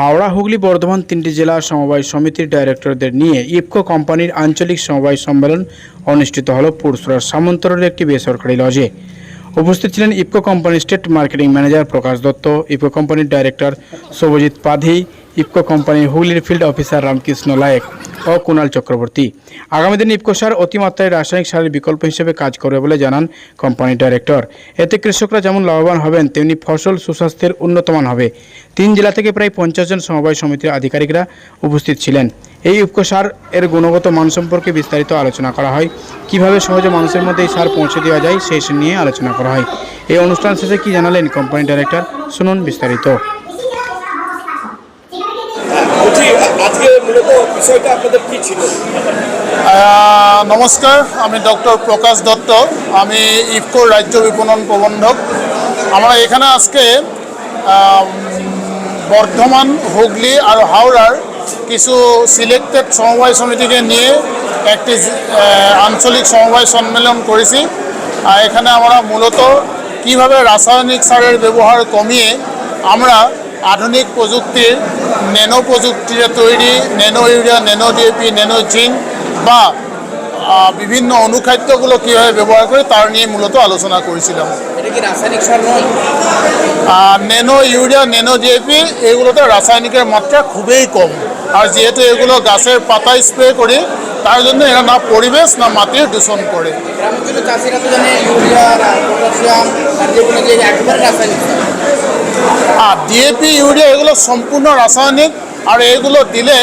হাওড়া, হুগলি, বর্ধমান তিনটি জেলা সমবায় সমিতির ডাইরেক্টরদের নিয়ে ইফকো কোম্পানির আঞ্চলিক সমবায় সম্মেলন অনুষ্ঠিত হল পুরসুরার সামন্তরের একটি বেসরকারি লজে। উপস্থিত ছিলেন ইফকো কোম্পানির state marketing manager Prakash Dutta, IFFCO কোম্পানির ডাইরেক্টর শুভজিৎ পাধি ইফকো কোম্পানির হুগলির ফিল্ড অফিসার রামকৃষ্ণ লায়েক, ও কুণাল চক্রবর্তী। আগামী দিনে ইফকো সার অতিমাত্রায় রাসায়নিক সারের বিকল্প হিসেবে কাজ করবে বলে জানান কোম্পানির ডাইরেক্টর। এতে কৃষকরা যেমন লাভবান হবেন, তেমনি ফসল সুস্বাস্থ্যের উন্নতমান হবে। তিন জেলা থেকে প্রায় পঞ্চাশ জন সমবায় সমিতির আধিকারিকরা উপস্থিত ছিলেন। এই ইফকো সার এর গুণগত মান সম্পর্কে বিস্তারিত আলোচনা করা হয়। কীভাবে সহজে মানুষের মধ্যে এই সার পৌঁছে দেওয়া যায় সেই নিয়ে আলোচনা করা হয়। এই অনুষ্ঠান শেষে কি জানালেন কোম্পানি ডাইরেক্টর, শুনুন বিস্তারিত বলছি আজকে মূলত বিষয়টা আপনাদের কি ছিল? নমস্কার, আমি ডক্টর প্রকাশ দত্ত। আমি ইফকোর রাজ্য বিপণন প্রবন্ধক। আমরা এখানে আজকে বর্ধমান, হুগলি আর হাওড়ার কিছু সিলেক্টেড সমবায় সমিতিকে নিয়ে একটি আঞ্চলিক সমবায় সম্মেলন করেছি। আর এখানে আমরা মূলত কীভাবে রাসায়নিক সারের ব্যবহার কমিয়ে আমরা আধুনিক প্রযুক্তির ন্যানো প্রযুক্তির তৈরি nano urea nano DAP nano zinc বা বিভিন্ন অনুখাদ্যগুলো কীভাবে ব্যবহার করে তার নিয়ে মূলত আলোচনা করেছিলাম। ন্যানো ইউরিয়া ন্যানো ডিএপি এগুলোতে রাসায়নিকের মাত্রা খুবই কম। আর যেহেতু এগুলো গাছের পাতায় স্প্রে করি তার জন্য এরা না পরিবেশ না মাটির দূষণ করে। গ্রামাঞ্চলের চাষিরা তো জানে ইউরিয়া পটাশিয়াম আর যেগুলো যে একবারে রাসায়নিক সার। আর ডিএপি ইউরিয়া এগুলো সম্পূর্ণ রাসায়নিক আর এগুলো দিলে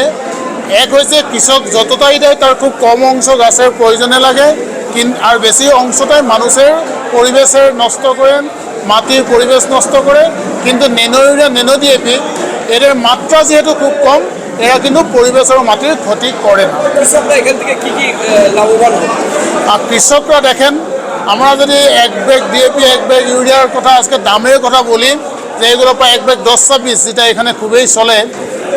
এক হয়েছে কৃষক যতটাই দেয় তার খুব কম অংশ গাছের প্রয়োজনে লাগে। কিন আর বেশি অংশটাই মানুষের পরিবেশের নষ্ট করেন মাটির পরিবেশ নষ্ট করে কিন্তু নেনো ইউরিয়া নেনো ডিএপি এদের মাত্রা যেহেতু খুব কম এরা কিন্তু পরিবেশ আর মাটির ক্ষতি করে না। কৃষকরা এখান থেকে কি কি লাভবান আর কৃষকরা দেখেন আমরা যদি এক ব্যাগ ডিএপি এক ব্যাগ ইউরিয়ার কথা আজকে দামের কথা বলি যে এগুলো প্রায় এক ব্যাগ দশ ছাব্বিশ যেটা এখানে খুবই চলে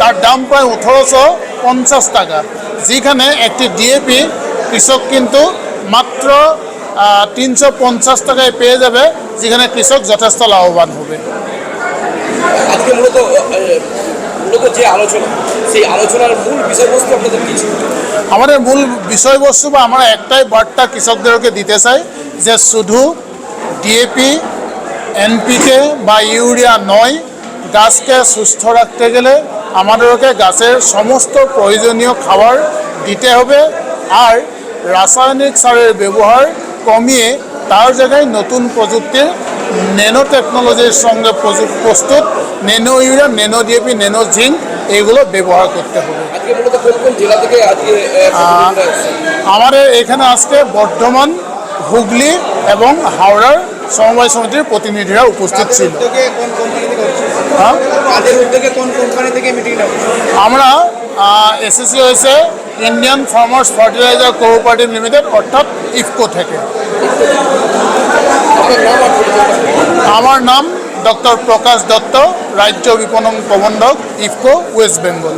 তার দাম প্রায় আঠেরোশো পঞ্চাশ টাকা। যেখানে একটি ডিএপি কৃষক কিন্তু মাত্র তিনশো পঞ্চাশ টাকায় পেয়ে যাবে যেখানে কৃষক যথেষ্ট লাভবান হবে। আজকে মূলত মূলত যে আলোচনা সেই আলোচনার মূল বিষয়বস্তু আপনাদের আমাদের মূল বিষয়বস্তু বা আমরা একটাই বার্তা কৃষকদেরকে দিতে চাই যে শুধু ডিএপি এনপিকে বা ইউরিয়া নয় গাছকে সুস্থ রাখতে গেলে আমাদেরকে গাছের সমস্ত প্রয়োজনীয় খাবার দিতে হবে আর রাসায়নিক সারের ব্যবহার কমিয়ে তার জায়গায় নতুন প্রযুক্তির ন্যানো টেকনোলজির সঙ্গে প্রযুক্ত প্রস্তুত nano urea nano DAP nano zinc এইগুলো ব্যবহার করতে হবে? আমাদের এখানে আজকে বর্ধমান হুগলি এবং হাওড়ার সমবায় সমিতির প্রতিনিধিরা উপস্থিত ছিল। হ্যাঁ? আমরা এসএসসি হয়েছে Indian Farmers Fertiliser Cooperative Limited অর্থাৎ ইফকো থেকে। আমার নাম ডক্টর প্রকাশ দত্ত রাজ্য বিপণন প্রবন্ধক ইফকো ওয়েস্ট বেঙ্গল